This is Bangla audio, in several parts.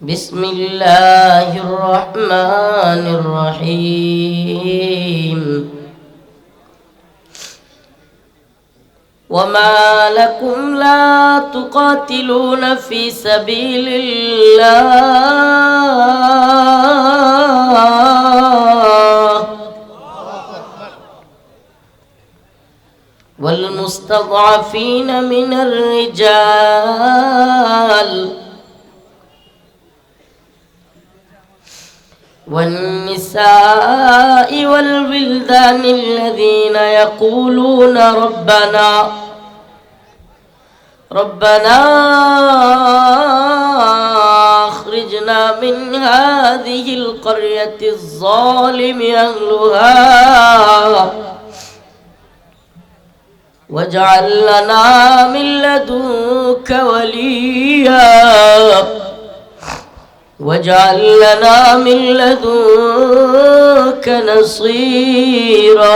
بسم الله الرحمن الرحيم. وما لكم لا تقاتلون في سبيل الله والمستضعفين من الرجال والنساء والولدان الذين يقولون ربنا ربنا أخرجنا من هذه القرية الظالم أهلها واجعل لنا من لدنك وليا. واجعل لنا من لدنك نصيرا.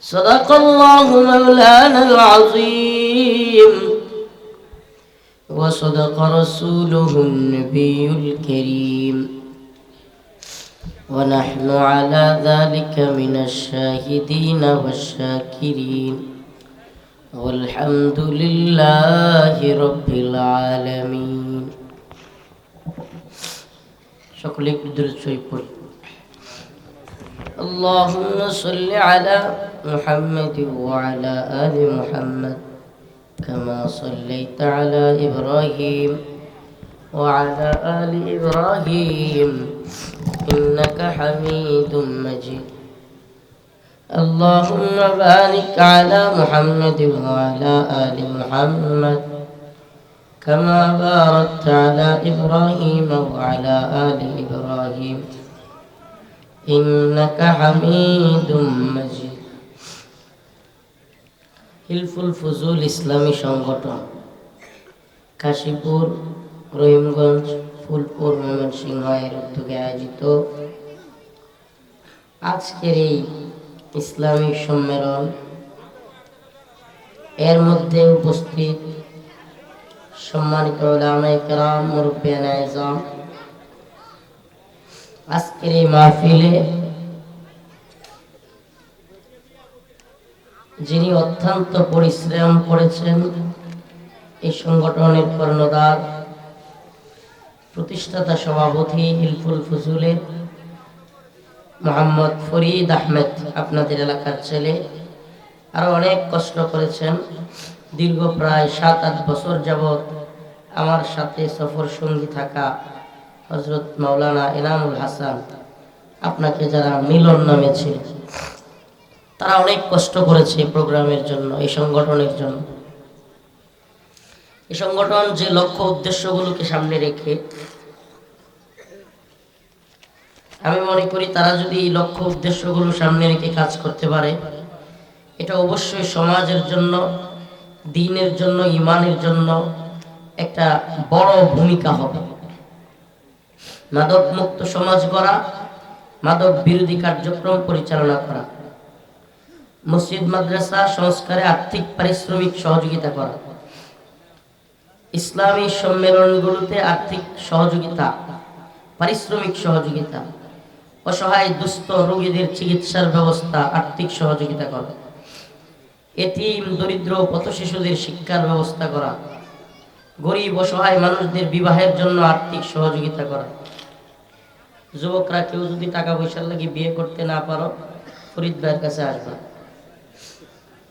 صدق الله مولانا العظيم. وصدق رسوله النبي الكريم. ونحن على ذلك من الشاهدين والشاكرين. والحمد لله رب العالمين সকলে একটু দূরে শরীফ পড়ি اللهم صل على محمد وعلى آل محمد كما صليت على إبراهيم وعلى آل إبراهيم إنك حميد مجيد اللهم بارك على محمد وعلى آل محمد كما باركت على إبراهيم وعلى آل إبراهيم إنك حميد مجيد হিলফুল ফজুল ইসলামী সংগঠন কাশীপুর রহিমগঞ্জ ফুলপুর ময়মনসিংহ এর উদ্যোগে আয়োজিত আজকের এই ইসলামী সম্মেলন। এর মধ্যে উপস্থিত সম্মানিত আজকের এই মাহফিলে যিনি অত্যন্ত পরিশ্রম করেছেন, এই সংগঠনের কর্ণদার প্রতিষ্ঠাতা সভাপতি ইলফুল ফজুলের মোহাম্মদ ফরিদ আহমেদ, আপনাদের এলাকার ছেলে। আরও অনেক কষ্ট করেছেন। দীর্ঘ প্রায় সাত, আট বছর যাবৎ আমার সাথে সফর সঙ্গী থাকা হজরত মাওলানা এনামুল হাসান, আপনাকে যারা মিলন নামে ছিল তারা অনেক কষ্ট করেছে প্রোগ্রামের জন্য, এই সংগঠনের জন্য। এই সংগঠন যে লক্ষ্য উদ্দেশ্যগুলোকে সামনে রেখে আমি মনে করি তারা যদি লক্ষ্য উদ্দেশ্যগুলো সামনে রেখে কাজ করতে পারে, এটা অবশ্যই সমাজের জন্য, দিনের জন্য, ইমানের জন্য একটা বড় ভূমিকা হবে। মাদক মুক্ত সমাজ গড়া, মাদক বিরোধী কার্যক্রম পরিচালনা করা, মসজিদ, মাদ্রাসা, সংস্কারে আর্থিক পারিশ্রমিক সহযোগিতা করা, ইসলামী সম্মেলনগুলোতে আর্থিক সহযোগিতা, পারিশ্রমিক সহযোগিতা অসহায় দুস্থ রোগীদের চিকিৎসার ব্যবস্থা, আর্থিক সহযোগিতা করা। এতিম, দরিদ্র পথ শিশুদের শিক্ষার ব্যবস্থা করা। গরিব, অসহায় মানুষদের বিবাহের জন্য আর্থিক সহযোগিতা করা। যুবকরা কেউ যদি টাকা পয়সার লাগে বিয়ে করতে না পারো, ফরিদ কাছে আসবে।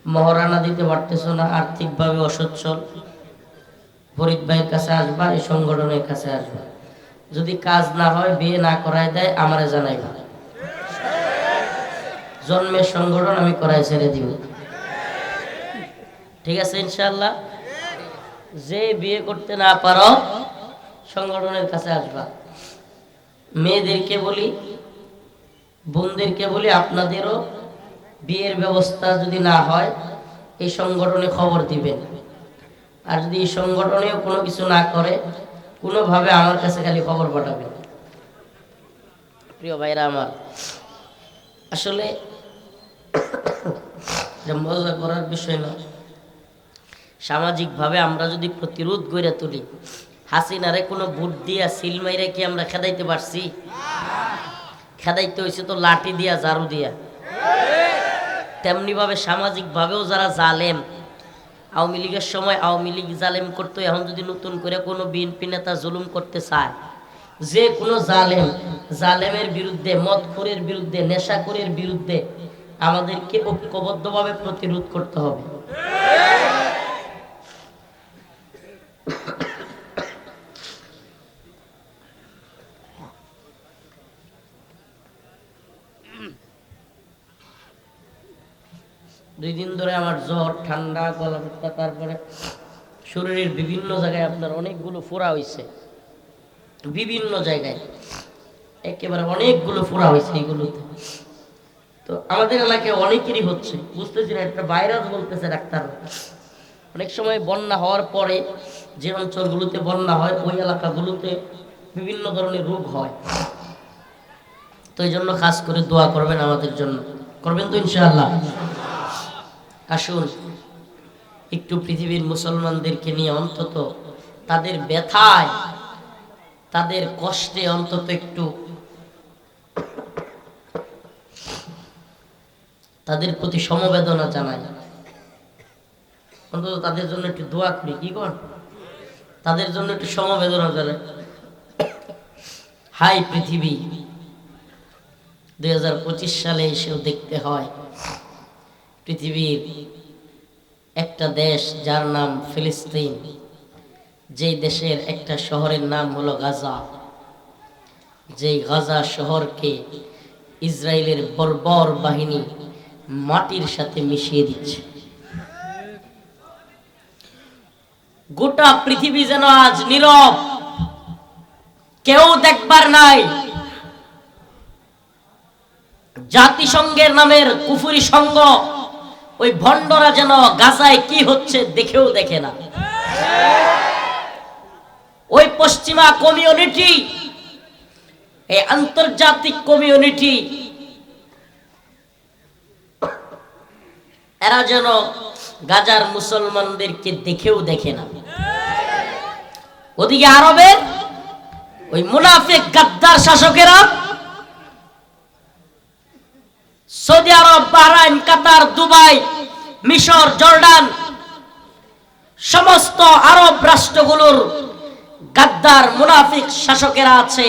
মহারানা দিতে পারতেছো না, আর্থিকভাবে অসচ্ছল। ফরিদ ভাইয়ের কাছে আসবা, এই সংগঠনের কাছে আসবা। যদি কাজ না হয়, বিয়ে না করায় দেয়, আমারে জানাইবা জন্মের সংগঠন আমি করাই ছেড়ে দিব। ঠিক আছে ইনশাল্লাহ যে বিয়ে করতে না পারো, সংগঠনের কাছে আসবা। মেয়েদেরকে বলি, বোনদেরকে বলি, আপনাদেরও বিয়ের ব্যবস্থা যদি না হয়, এই সংগঠনে খবর দিবেন। আর যদি এই সংগঠনেও কোনো কিছু না করে কোনোভাবে আমার কাছে খালি খবর পাঠাবেন প্রিয় ভাইরা আমার, আসলে মজা করার বিষয় না। সামাজিকভাবে আমরা যদি প্রতিরোধ গড়ে তুলি, হাসিনারে কোনো বুট দিয়া সিল মাইরে কি আমরা খেদাইতে পারছি? খেদাইতে হয়েছে তো লাঠি দিয়া, ঝাড়ু দিয়া। তেমনিভাবে সামাজিকভাবেও যারা জালেম আওয়ামী লীগের সময় আওয়ামী লীগ জালেম করতো, এখন যদি নতুন করে কোনো বিএনপি নেতা জুলুম করতে চায়, যে কোনো জালেম, জালেমের বিরুদ্ধে, মদখোরের বিরুদ্ধে, নেশাখোরের বিরুদ্ধে, আমাদেরকে ঐক্যবদ্ধভাবে প্রতিরোধ করতে হবে। দুই দিন ধরে আমার জ্বর, ঠান্ডা, গলা ব্যথা তারপরে শরীরের বিভিন্ন জায়গায় আপনার অনেকগুলো ফোড়া হয়েছে বিভিন্ন জায়গায়। একেবারে অনেকগুলো ফোড়া হয়েছে এইগুলোতে। তো আমাদের এলাকায় অনেকেরই হচ্ছে, বুঝতেছি না, একটা ভাইরাস বলতেছে ডাক্তার। অনেক সময় বন্যা হওয়ার পরে যে অঞ্চলগুলোতে বন্যা হয়, ওই এলাকাগুলোতে বিভিন্ন ধরনের রোগ হয়। তো এই জন্য খাস করে দোয়া করবেন আমাদের জন্য। করবেন তো ইনশাআল্লাহ? আসুন, একটু পৃথিবীর মুসলমানদেরকে নিয়ে অন্তত তাদের ব্যথায়, তাদের কষ্টে অন্তত একটু তাদের প্রতি সমবেদনা জানাই। অন্তত তাদের জন্য একটু দোয়া করি, কি কর? তাদের জন্য একটু সমবেদনা জানাই। হাই পৃথিবী, দুই হাজার পঁচিশ সালে এসেও দেখতে হয় পৃথিবীর একটা দেশ যার নাম ফিলিস্তিন, যেই দেশের একটা শহরের নাম হলো গাজা। যেই গাজা শহরকে ইসরায়েলের বর্বর বাহিনী মাটির সাথে মিশিয়ে দিচ্ছে। গোটা পৃথিবী যেন আজ নীরব, কেউ দেখবার নাই। জাতিসংঘের নামের কুফুরি সংঘ ওই ভণ্ডরা যেন গাজায় কি হচ্ছে দেখেও দেখে না। ওই পশ্চিমা কমিউনিটি, এই আন্তর্জাতিক কমিউনিটি, এরা যেন গাজার মুসলমানদেরকে দেখেও দেখে না। ওদিকে আরবের ওই মুনাফিক গাদ্দার শাসকেরা সৌদি আরব, বাহরাইন, কাতার, দুবাই, মিশর, জর্ডান, সমস্ত আরব রাষ্ট্রগুলোর গাদ্দার মুনাফিক শাসকেরা আছে।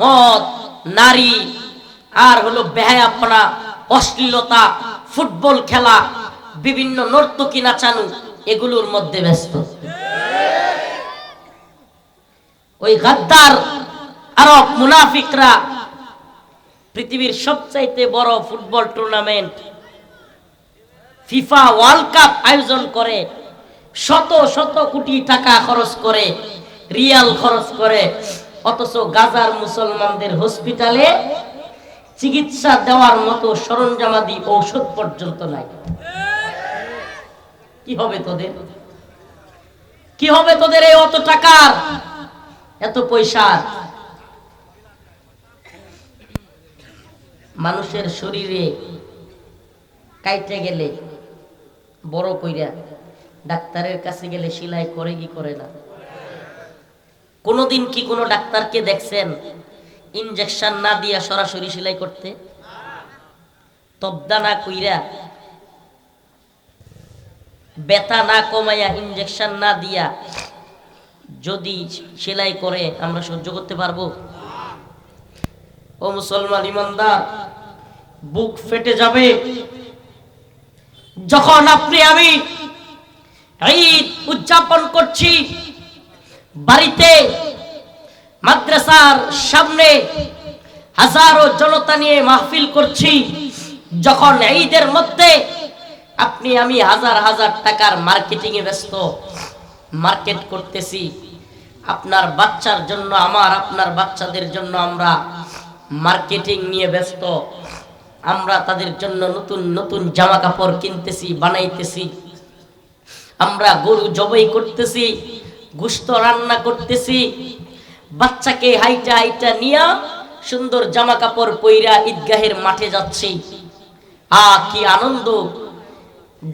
মদ, নারী, আর হলো বেহায়াপনা, অশ্লীলতা, ফুটবল খেলা, বিভিন্ন নর্তকী নাচানু এগুলোর মধ্যে ব্যস্ত। ওই গাদ্দার আরব মুনাফিকরা পৃথিবীর সবচাইতে বড় football tournament FIFA World Cup আয়োজন করে, শত শত কোটি টাকা খরচ করে, রিয়াল খরচ করে, অথচ গাজার মুসলমানদের হসপিটালে চিকিৎসা দেওয়ার মতো সরঞ্জামাদি ঔষধ পর্যন্ত নাই। কি হবে তোদের? কি হবে তোদের এই অত টাকার? এত পয়সার? মানুষের শরীরে কাইটে গেলে বড় কইরা ডাক্তারের কাছে গেলে সেলাই করে কি করে না? কোনোদিন কি কোনো ডাক্তারকে দেখছেন ইনজেকশন না দিয়া সরাসরি সেলাই করতে? তবদা না কইরা ব্যথা না কমাইয়া ইনজেকশন না দিয়া যদি সেলাই করে আমরা সহ্য করতে পারব? ও মুসলমান ইমানদার, বুক ফেটে যাবে। যখন আপনি আমি ঈদ উদযাপন করছি, বাড়িতে, মাদ্রাসার সামনে হাজারো জনতা নিয়ে মাহফিল করছি, যখন ঈদের মধ্যে আপনি আমি হাজার হাজার টাকার মার্কেটিং এ ব্যস্ত, মার্কেট করতেছি, আপনার বাচ্চার জন্য আমার, আপনার বাচ্চাদের জন্য আমরা মার্কেটিং নিয়ে ব্যস্ত। আমরা তাদের জন্য নতুন নতুন জামা কাপড় কিনতেছি, বানাইতেছি। আমরা গরু জবাই করতেছি, গুস্ত রান্না করতেছি। বাচ্চাকে হাইটা হাইটা নিয়া সুন্দর জামা কাপড় পইরা ঈদগাহের মাঠে যাচ্ছি। আ, কি আনন্দ!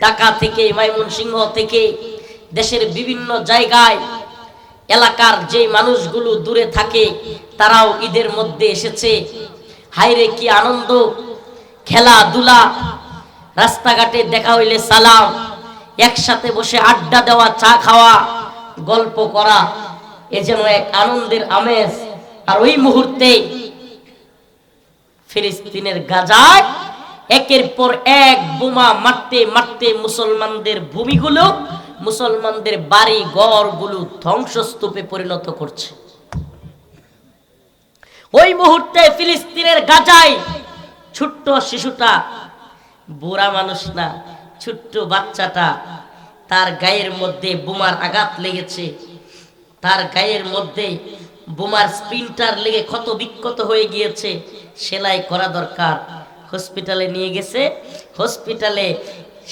ঢাকা থেকে, ময়মনসিংহ থেকে দেশের বিভিন্ন জায়গায় এলাকার যে মানুষগুলো দূরে থাকে, তারাও ঈদের মধ্যে এসেছে। হাইরে কি আনন্দ! খেলাধুলা, রাস্তাঘাটে দেখা হইলে সালাম, একসাথে বসে আড্ডা দেওয়া, চা খাওয়া, গল্প করা, এ যেন এক আনন্দের আমেজ। আর ওই মুহূর্তে ফিলিস্তিনের গাজায় একের পর এক বোমা মারতে মারতে মুসলমানদের ভূমিগুলো মুসলমানদের বাড়ি, ঘরগুলো ধ্বংসস্তূপে পরিণত করছে। ওই মুহূর্তে ফিলিস্তিনের গাজায় ছোট্ট শিশুটা, বুড়া মানুষ না, ছোট্ট বাচ্চাটা তার গায়ের মধ্যে বোমার আঘাত লেগেছে। তার গায়ের মধ্যে বোমার স্পিনটার লেগে ক্ষত বিক্ষত হয়ে গিয়েছে। সেলাই করা দরকার। হসপিটালে নিয়ে গেছে। হসপিটালে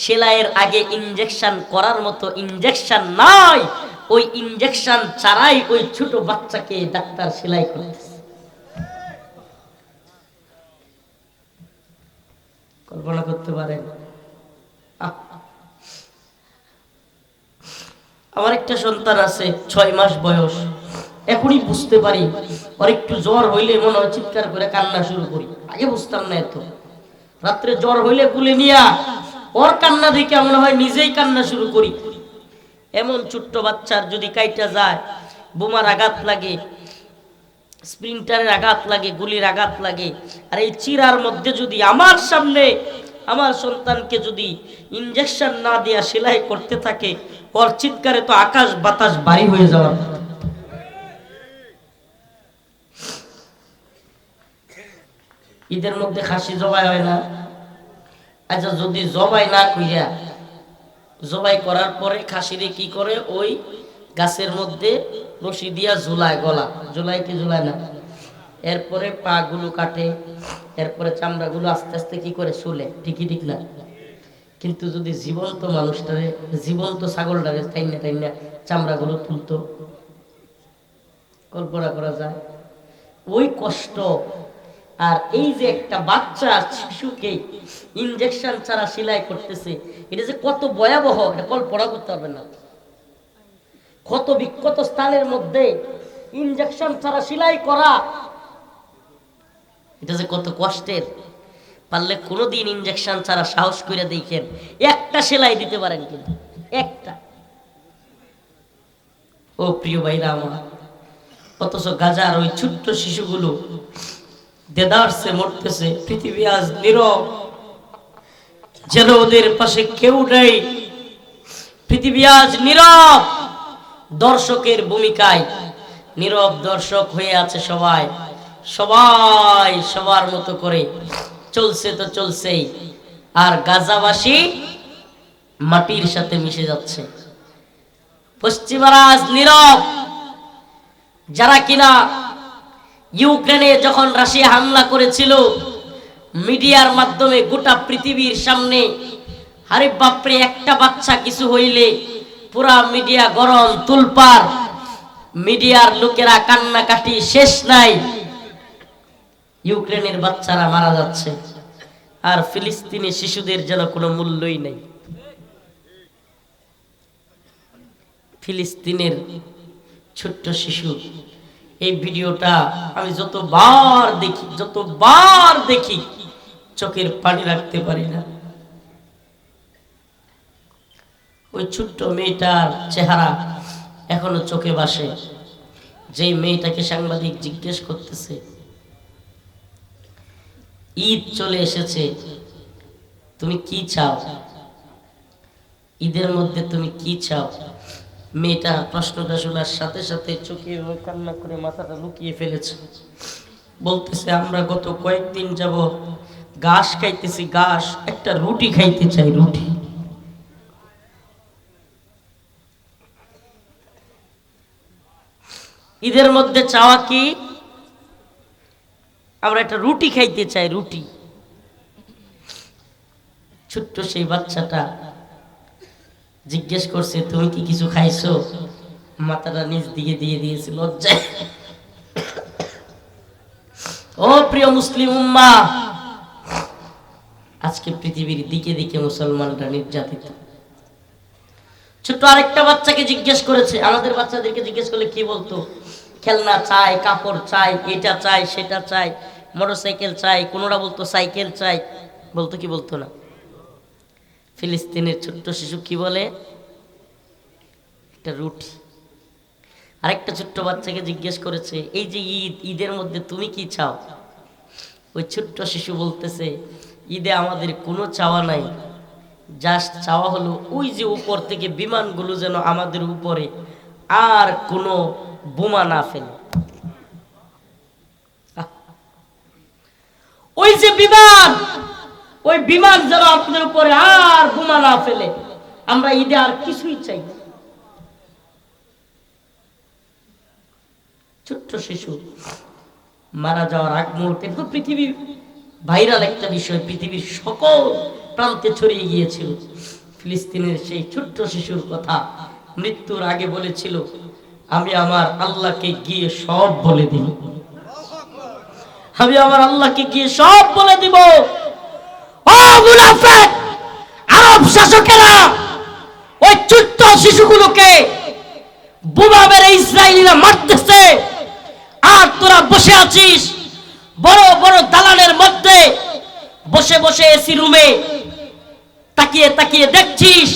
সেলাইয়ের আগে ইনজেকশন করার মতো ইনজেকশন নাই। ওই ইনজেকশন ছাড়াই ওই ছোট বাচ্চাকে ডাক্তার সেলাই করতেছে কল্পনা করতে পারেন। আমার একটা সন্তান আছে, ছয় মাস বয়স। এখনই বুঝতে পারি আর একটু জ্বর হইলে মনে হয় চিৎকার করে কান্না শুরু করি। আগে বুঝতাম না এত। রাত্রে জ্বর হইলে কুলে নিয়া ওর কান্না দেখে মনে হয় নিজেই কান্না শুরু করি এমন ছোট্ট বাচ্চার যদি কাইটা যায়, বোমার আঘাত লাগে, স্প্রিন্টারের আঘাত লাগে, গুলির আঘাত লাগে, আর এই চিরার মধ্যে যদি আমার সামনে আমার সন্তানকে যদি ইনজেকশন না দেয়া সেলাই করতে থাকে, ওর চিৎকারে তো আকাশ বাতাস বাড়ি হয়ে যাওয়ার। ঈদের মধ্যে খাসি জবাই হয় না আচ্ছা যদি জবাই না কইয়া জবাই করার পরে খাসিরে কি করে? ওই গাছের মধ্যে রশি দিয়া ঝুলায় গলা। ঝুলায় কি ঝুলায় না? এরপরে পা গুলো কাটে, এরপরে চামড়া গুলো আস্তে আস্তে কি করে? শুলে ঠিকই ঠিক না। কিন্তু যদি জীবন্ত মানুষটারে, জীবন্ত ছাগলটারে টাইনা টাইনা চামড়া গুলো তুলতো, কল্পনা করা যায়। ওই কষ্ট আর এই যে একটা বাচ্চা শিশুকে ইনজেকশন ছাড়া সেলাই করতেছে, এটা যে কত ভয়াবহ, এটা কল্পনা করতে পারবেন না। ক্ষত বিক্ষত স্থানের মধ্যে ইনজেকশন ছাড়া সেলাই করা, এটা যে কত কষ্টের। পারলে কোনোদিন ইনজেকশন ছাড়া সাহস করে দেখেন, একটা সেলাই দিতে পারেন কিন্তু, একটা। ও প্রিয় ভাইরা আমার, অথচ গাজার ওই ছোট্ট শিশুগুলো দেদারসে মরতেছে, পৃথিবী আজ নীরব। যেন ওদের পাশে কেউ নেই। পৃথিবী আজ নীরব। দর্শকের ভূমিকায় নীরব দর্শক হয়ে আছে সবাই। সবাই সবার মতো করে। চলছে তো চলছেই। আর গাজাবাসী মাটির সাথে মিশে যাচ্ছে। পশ্চিমারা আজ নীরব। যারা কিনা ইউক্রেনে যখন রাশিয়া হামলা করেছিল, মিডিয়ার মাধ্যমে গোটা পৃথিবীর সামনে, আরে বাপরে, একটা বাচ্চা কিছু হইলে পুরা মিডিয়া গরম তুলপার। মিডিয়ার লোকেরা কান্নাকাটি শেষ নাই। ইউক্রেনের বাচ্চারা মারা যাচ্ছে। আর ফিলিস্তিনি শিশুদের যেন কোনো মূল্যই নেই। ফিলিস্তিনের ছোট্ট শিশু এই ভিডিওটা আমি যতবার দেখি যতবার দেখি, চোখের পানি রাখতে পারি না। ওই ছোট্ট মেয়েটার চেহারা এখনও চোখে বাসে যেই মেয়েটাকে সাংবাদিক জিজ্ঞেস করতেছে, ঈদ চলে এসেছে, তুমি কি চাও? ঈদের মধ্যে তুমি কি চাও? মেয়েটা প্রশ্নটা শোনার সাথে সাথে চোখে কান্না করে মাথাটা লুকিয়ে ফেলেছে। বলতেছে, আমরা গত কয়েকদিন যাব ঘাস খাইতেছি, ঘাস, একটা রুটি খাইতে চাই, রুটি। ঈদের মধ্যে চাওয়া কি? আমরা একটা রুটি খাইতে চাই, রুটি। ছোট্ট সেই বাচ্চাটা জিজ্ঞেস করছে, তুমি কি কিছু খাইছো? মাথাটা নিচ দিকে দিয়ে দিয়েছে, লজ্জায়। ও প্রিয় মুসলিম উম্মা, আজকে পৃথিবীর দিকে দিকে মুসলমানরা নির্যাতিত। ছোট্ট আরেকটা বাচ্চাকে জিজ্ঞেস করেছে, আমাদের বাচ্চাদেরকে জিজ্ঞেস করলে কি বলতো? খেলনা চাই, কাপড় চাই, এটা চাই, সেটা চাই, মোটরসাইকেল চাই, কোনোটা বলতো সাইকেল চাই, বলতো কি বলতো না? ফিলিস্তিনের ছোট্ট শিশু কি বলে? একটা রুটি। আরেকটা ছোট্ট বাচ্চাকে জিজ্ঞেস করেছে, এই যে ঈদ, ঈদের মধ্যে তুমি কি চাও? ওই ছোট্ট শিশু বলতেছে, ঈদে আমাদের কোনো চাওয়া নাই। জাস্ট চাওয়া হলো ওই যে উপর থেকে বিমানগুলো যেন আমাদের উপরে আর কোনো বোমা না ফেলে। ওই যে বিমান! ওই বিমান যেন আমাদের উপরে আর বোমা না ফেলে। আমরা ঈদে আর কিছুই চাই ছোট্ট শিশু মারা যাওয়ার আগ মুহূর্তে তো পৃথিবীর ভাইরাল একটা বিষয়, পৃথিবীর সকল প্রান্তে ছড়িয়ে গিয়েছিল। ফিলিস্তিনের সেই ছোট্ট শিশুর কথা মৃত্যুর আগে বলেছিল, আমি আমার আল্লাহকে গিয়ে সব বলে দিব। আমি আমার আল্লাহকে গিয়ে সব বলে দিব। আরব শাসকেরা ওই ছোট্ট শিশুগুলোকে বোমা মেরে ইসরায়েলিরা মারতেছে। আর তোরা বসে আছিস, বড় বড় দালানের মধ্যে বসে বসে এসি রুমে তাকিয়ে তাকিয়ে দেখছিস,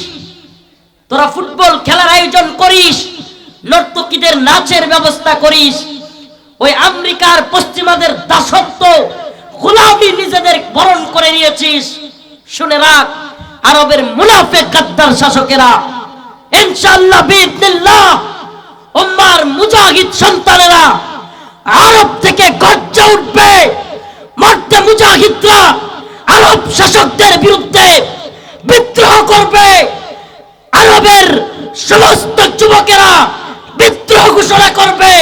তোরা ফুটবল খেলার আয়োজন করিস, নর্তকীদের নাচের ব্যবস্থা করিস, ওই আমেরিকার পশ্চিমাদের দাসত্ব গোলামি নিজেদের বরণ করে নিয়েছিস। শুনে রাখ, আরবের মুনাফে গাদ্দার শাসকেরা, ইনশাআল্লাহ বিইذنিল্লাহ উম্মার মুজাহিদ সন্তানেরা, আরব থেকে গর্জে উঠবে। মধ্যে মুজাহিদরা আরব শাসকদের বিরুদ্ধে বিদ্রোহ করবে। আরবের সমস্ত যুবকেরা বিদ্রোহ ঘোষণা করবে।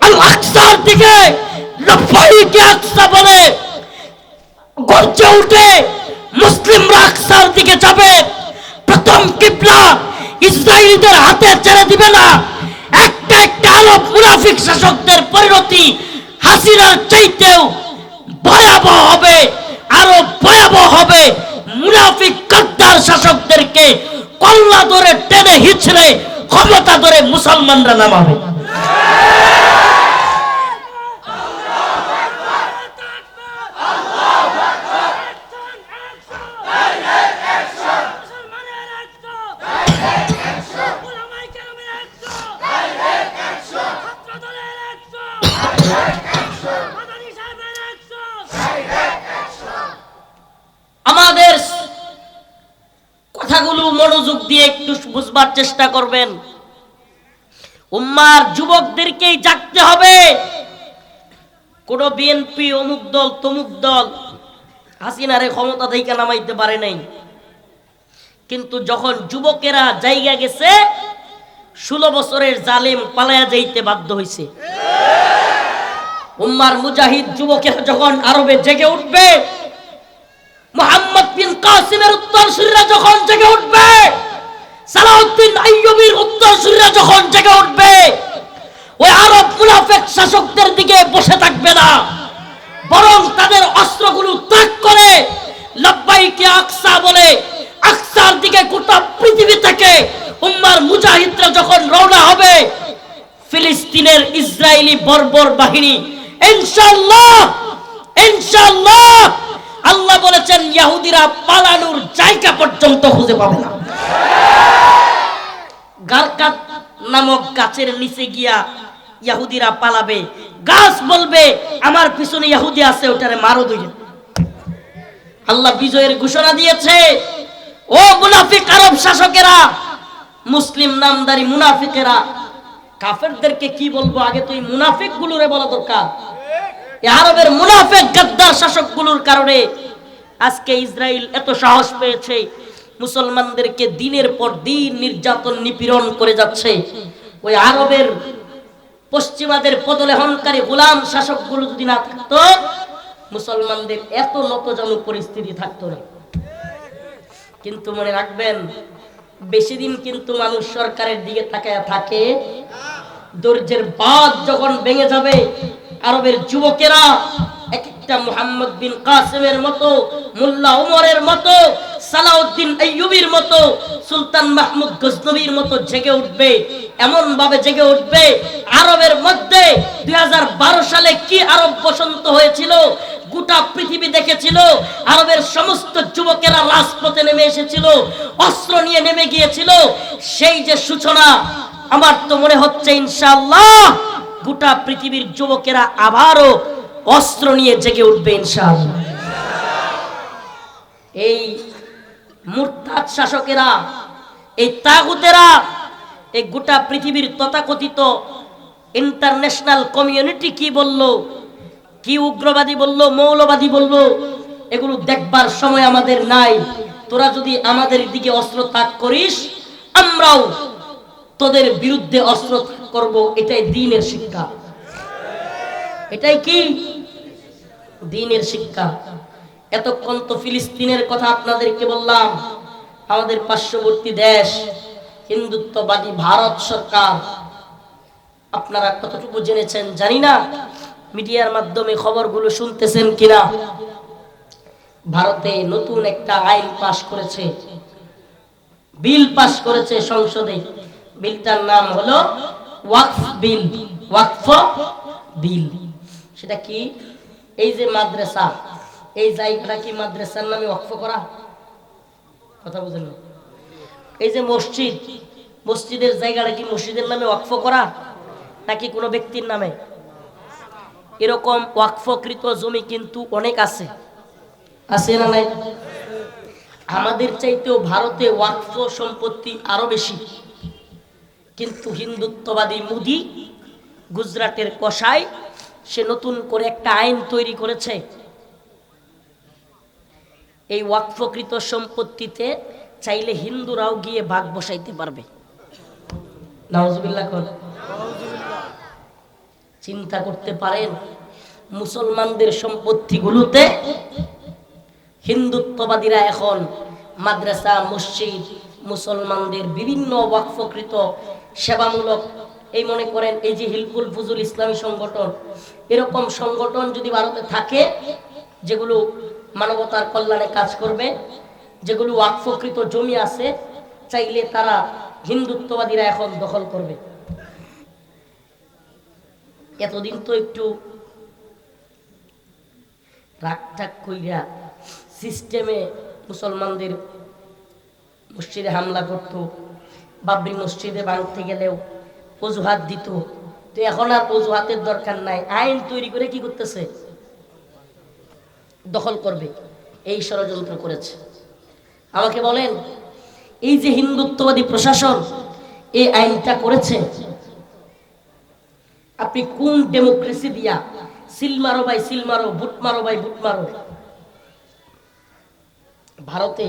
আল আকসার দিকে বলে? গর্জে উঠে মুসলিমরা আকসার দিকে যাবে। প্রথম কিবলা ইসরায়েলদের হাতে ছেড়ে দিবে না। একটা একটা আরব মুনাফিক শাসকদের পরিণতি হাসিনার চাইতেও ভয়াবহ হবে, আরও ভয়াবহ হবে। মুনাফিক গদ্দার শাসকদেরকে কল্লা ধরে টেনে হিচড়ে, ক্ষমতা ধরে মুসলমানরা নামাবে। দিয়ে একটু বুঝবার চেষ্টা করবেন। উম্মার যুবকদেরকেই জাগতে হবে। কোন বিএনপি অমুক দল, তমুক দল হাসিনারে ক্ষমতা থেকে নামাইতে পারে নাই। কিন্তু যখন যুবকেরা জায়গা গেছে, ষোলো বছরের জালেম পালায়া যাইতে বাধ্য হয়েছে উম্মার মুজাহিদ যুবকেরা যখন আরবে জেগে উঠবে, মোহাম্মদ বিন কাসিমের উত্তরসূরিরা যখন জেগে উঠবে সালাউদ্দিন আইয়ুবীর উত্তরসূরিরা যখন জেগে উঠবে, ওই আরব মুনাফেক শাসকদের দিকে বসে থাকবে না। বরং তাদের অস্ত্রগুলো ত্যাগ করে লব্বাইকে আকসা বলে, আকসার দিকে গোটা পৃথিবী থেকে উম্মার মুজাহিদরা যখন রওনা হবে, ফিলিস্তিনের ইসরায়েলি বর্বর বাহিনী, ইনশাআল্লাহ ইনশাআল্লাহ আল্লাহ বলেছেন ইহুদিরা পালানোর জায়গা পর্যন্ত খুঁজে পাবে না। গারকাত নামক গাছের নিচে গিয়া ইহুদিরা পালাবে। গাছ বলবে, আমার পিছনে ইহুদি আছে, ওটারে মারো দুইজন। আল্লাহ বিজয়ের ঘোষণা দিয়েছে, ও মুনাফিক আরব শাসকেরা, মুসলিম নামদারি মুনাফিকেরা, কাফেরদেরকে কি বলব? আগে তুই মুনাফিক গুলোরে বলা দরকার। আরবের মুনাফিক, গাদ্দার শাসকগুলোর কারণে আজকে ইসরায়েল এত সাহস পেয়েছে। মুসলমানদেরকে দিনের পর দিন নির্যাতন, নিপীড়ন করে যাচ্ছে। ওই আরবের পশ্চিমাদের পদলেহনকারী গোলাম শাসকগুলো যদি না থাকতো, মুসলমানদের এত নতজানু পরিস্থিতি থাকতো না। কিন্তু মনে রাখবেন, বেশি দিন কিন্তু মানুষ সরকারের দিকে তাকায় থাকে দৈর্যের বাদ যখন ভেঙে যাবে আরবের যুবকেরা এক একটা মোহাম্মদ বিন কাসেমের মতো, মোল্লা উমরের মতো, সালাউদ্দিন আইয়ুবির মতো, সুলতান মাহমুদ গজনবীর মতো জেগে উঠবে এমন ভাবে জেগে উঠবে, আরবের মধ্যে দুই সালে কি আরব বসন্ত হয়েছিল, গোটা পৃথিবী দেখেছিল, আরবের সমস্ত যুবকেরা রাজপথে নেমে এসেছিল, অস্ত্র নিয়ে নেমে গিয়েছিল, সেই যে সূচনা, আমার তো মনে হচ্ছে ইনশাআল্লাহ গোটা পৃথিবীর যুবকেরা আবারও অস্ত্র নিয়ে জেগে উঠবে ইনশাআল্লাহ। এই মুরতাদ শাসকেরা, এই তাগুতেরা, এই গোটা পৃথিবীর তথাকথিত ইন্টারন্যাশনাল কমিউনিটি কি বলল, কি উগ্রবাদী বলল, মৌলবাদী বলল, এগুলো দেখবার সময় আমাদের নাই। তোরা যদি আমাদের দিকে অস্ত্র তাক করিস, আমরাও তোদের বিরুদ্ধে অস্ত্র করব, এটাই দিনের শিক্ষা। এটাই কি? দিনের শিক্ষা। এতক্ষণ তো ফিলিস্তিনের কথা আপনাদেরকে বললাম, আমাদের পার্শ্ববর্তী দেশ, হিন্দুত্ববাদী ভারত সরকার। আপনারা কতটুকু জেনেছেন জানি না, মিডিয়ার মাধ্যমে খবরগুলো শুনতেছেন কিনা? ভারতে নতুন একটা আইন পাশ করেছে, বিল পাশ করেছে সংসদে। বিলটার নাম হলো ওয়াকফ বিল ওয়াকফ বিল। সেটা কি? এই যে মাদ্রাসা, এই জায়গাটা কি মাদ্রাসার নামে ওয়াকফ করা? কথা বুঝেন এই যে মসজিদ, মসজিদের জায়গাটা কি মসজিদের নামে ওয়াকফ করা নাকি কোনো ব্যক্তির নামে? এরকম ওয়াকফকৃত জমি কিন্তু অনেক আছে। আছে না নাই? আমাদের চাইতেও ভারতে ওয়াকফ সম্পত্তি আরও বেশি। কিন্তু হিন্দুত্ববাদী মুদি গুজরাটের কষাই সে নতুন করে একটা আইন তৈরি করেছে। এই ওয়াকফকৃত সম্পত্তিতে চাইলে হিন্দুরাও গিয়ে ভাগ বসাইতে পারবে। চিন্তা করতে পারেন, মুসলমানদের সম্পত্তিগুলোতে হিন্দুত্ববাদীরা এখন মাদ্রাসা, মসজিদ, মুসলমানদের বিভিন্ন ওয়াকফকৃত সেবামূলক। এই মনে করেন এই যে হিলকুল ফুজুল ইসলামী সংগঠন, এরকম সংগঠন যদি ভারতে থাকে, যেগুলো মানবতার কল্যাণে কাজ করবে, যেগুলো ওয়াকফকৃত জমি আছে, চাইলে তারা হিন্দুত্ববাদীরা এখন দখল করবে। এতদিন তো একটু রাগ টাগ কইরা সিস্টেমে মুসলমানদের মসজিদে হামলা করত বাবরি মসজিদে ভাঙতে গেলেও অজুহাত দিত। তো এখন আর অজুহাতের দরকার নাই। আইন তৈরি করে কি করতেছে? দখল করবে। এই ষড়যন্ত্র করেছে। আমাকে বলেন, এই যে হিন্দুত্ববাদী প্রশাসন এই আইনটা করেছে, আপনি কোন ডেমোক্রেসি দিয়া সিল মারো ভাই, সিল মারো, বুট মারো ভাই, বুট মারো। ভারতে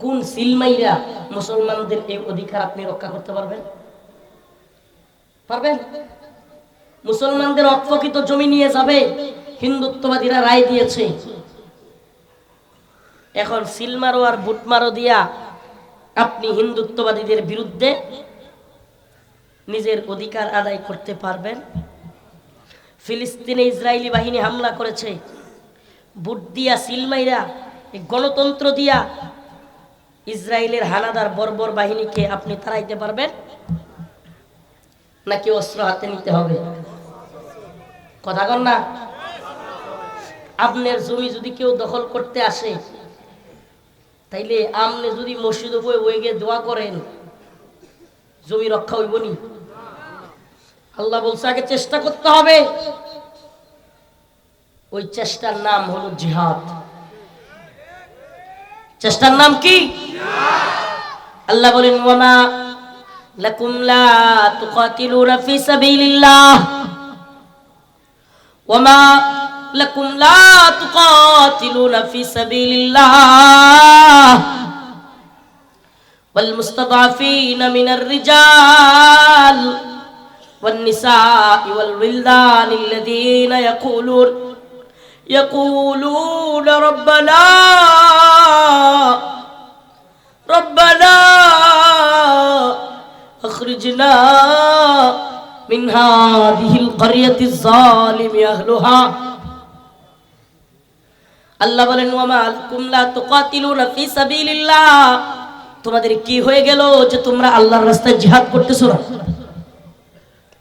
কোন সিলমাইরা মুসলমানদের এই অধিকার আপনি রক্ষা করতে পারবেন? পারবেন? মুসলমানদের অক্ষকিত জমি নিয়ে যাবে, হিন্দুত্ববাদীরা রায় দিয়েছে। এখন সিলমারো আর বুটমারো দিয়া আপনি হিন্দুত্ববাদীদের বিরুদ্ধে নিজের অধিকার আদায় করতে পারবেন। ফিলিস্তিনে ইসরায়েলি বাহিনী হামলা করেছে। বুট দিয়া সিলমাইরা গণতন্ত্র দিয়া ইসরায়েলের হানাদার বর্বর বাহিনীকে আপনি তাড়াইতে পারবেন? নাকি অস্ত্র হাতে নিতে হবে? কথা কন না। আপনার জমি যদি কেউ দখল করতে আসে, তাইলে আপনি যদি মসজিদ উপরে বয়ে গিয়ে দোয়া করেন, জমি রক্ষা হইব নি? আল্লাহ বলছে, আগে চেষ্টা করতে হবে। ওই চেষ্টার নাম হলো জিহাদ। চেষ্টার নাম কি আল্লাহ বলেন ওয়ামা লাকুম লা তুকাতিলুনা ফি সাবিলিল্লাহ ওয়ামা লাকুম লা তুকাতিলুনা ফি সাবিলিল্লাহ والمستضعفين من الرجال والنساء والولدان الذين يقولون يقولون ربنا ربنا أخرجنا من هذه القرية الظالم أهلها আল্লাহ বলেন ওয়ামা আলকুম লা তুকাতিলুনা ফি সাবিলিল্লাহ তোমাদের কি হয়ে গেল যে তোমরা আল্লাহর রাস্তায় জিহাদ করতেছো না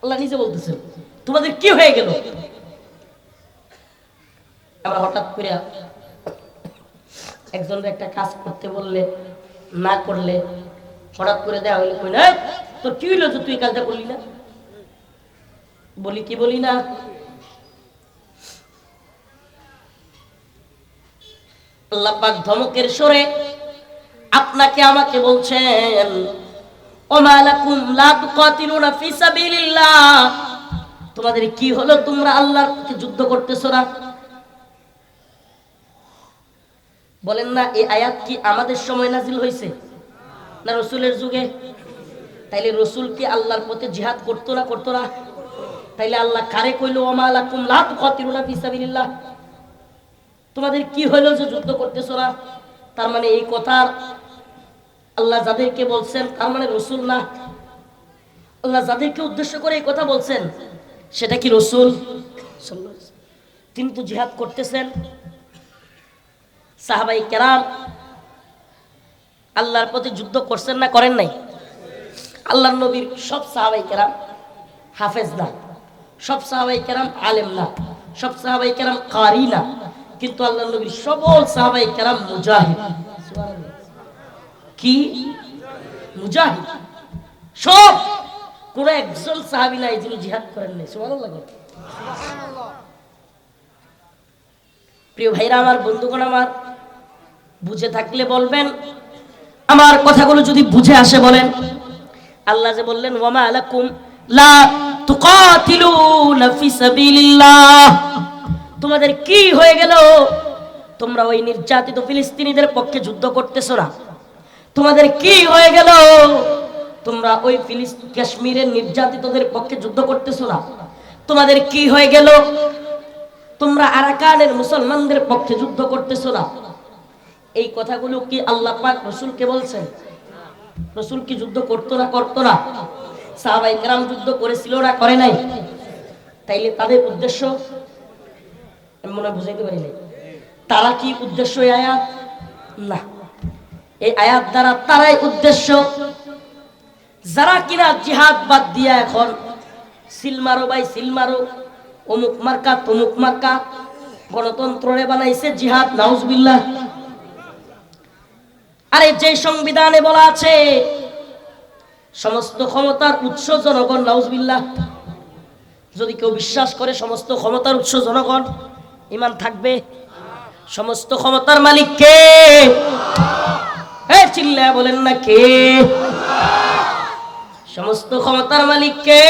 আল্লাহ নিজে বলতেছেন তোমাদের কি হয়ে গেল আমরা হঠাৎ করে একজনের একটা কাজ করতে বললে, না করলে, হঠাৎ করে দেওয়া হইলে কই না তোর কি হইল তুই কাজটা করলি না? বলি, কি বলি না? আল্লাহ পাক ধমকের সরে আপনাকে আমাকে বলছেন, ওমা লাকুম লা তুকাতিলুনা ফি সাবিলিল্লাহ। তোমাদের কি হলো? তোমরা আল্লাহর যুদ্ধ করতেছো না? বলেন না, এই আয়াত কি আমাদের সময় নাজিল হয়েছে? না রসুলের যুগে? তাইলে রসুল কি আল্লাহর পথে জিহাদ করতো না করতো না? তাইলে আল্লাহ কারে কইলো ওমা তোমাদের কি হইল যে যুদ্ধ করতেছো না? তার মানে এই কথার আল্লাহ যাদেরকে বলছেন, তার মানে রসুল না। আল্লাহ যাদেরকে উদ্দেশ্য করে এই কথা বলছেন, সেটা কি রসুল? তিনি তো জিহাদ করতেছেন সাহাবাই কেরাম আল্লাহর প্রতি যুদ্ধ করছেন না করেন নাই? আল্লাহর নবীর সব সাহাবাই কেরাম হাফেজ না সব সাহাবাই কেরাম আলেম না সব সাহাবাই কেরাম কারি না কিন্তু আল্লাহ নবীর সবল সাহাবাই কেরাম মুজাহিদ। কি? মুজাহিদ। সব! কোন একজন সাহাবি নাই যিনি জিহাদ করেন নাই বলেন। প্রিয় ভাইরা আমার বন্ধুগণ আমার বুঝে থাকলে বলবেন। আমার কথাগুলো যদি বুঝে আসে বলেন। আল্লাহ যে বললেন, ওয়ামা আলাকুম লা তুকাতিলুনা ফি সাবিলিল্লাহ। তোমাদের কি হয়ে গেল? তোমরা ওই নির্যাতিত ফিলিস্তিনিদের পক্ষে যুদ্ধ করতেছো না। তোমাদের কি হয়ে গেল? তোমরা ওই ফিলিস, কাশ্মীরের নির্যাতিতদের পক্ষে যুদ্ধ করতেছো না। তোমাদের কি হয়ে গেল? তোমরা আরাকানের মুসলমানদের পক্ষে যুদ্ধ করতেছো না। এই কথাগুলো কি আল্লাহ পাক রসুলকে বলছেন? রসুল কি যুদ্ধ করতো না করতো না? সাহাবাই গ্রাম যুদ্ধ করেছিল না করে নাই? তাইলে তাদের উদ্দেশ্য? আমি মনে বুঝাইতে পারি নাই। তারা কি উদ্দেশ্য এই আয়াত? না। এই আয়াত দ্বারা তারাই উদ্দেশ্য। যারা কিনা জিহাদ বাদ দিয়া এখন সিলমারো ভাই সিলমারো অমুক মার্কা, তমুক মার্কা। গণতন্ত্রে বানাইছে জিহাদ, নাউজবিল্লাহ। আরে যে সংবিধানে বলা আছে, সমস্ত ক্ষমতার উৎস জনগণ, নাউজবিল্লাহ। যদি কেউ বিশ্বাস করে সমস্ত ক্ষমতার উৎস জনগণ, ইমান থাকবে? সমস্ত ক্ষমতার মালিক কে? এ চিল্লায় বলেন না কে? সমস্ত ক্ষমতার মালিক কে?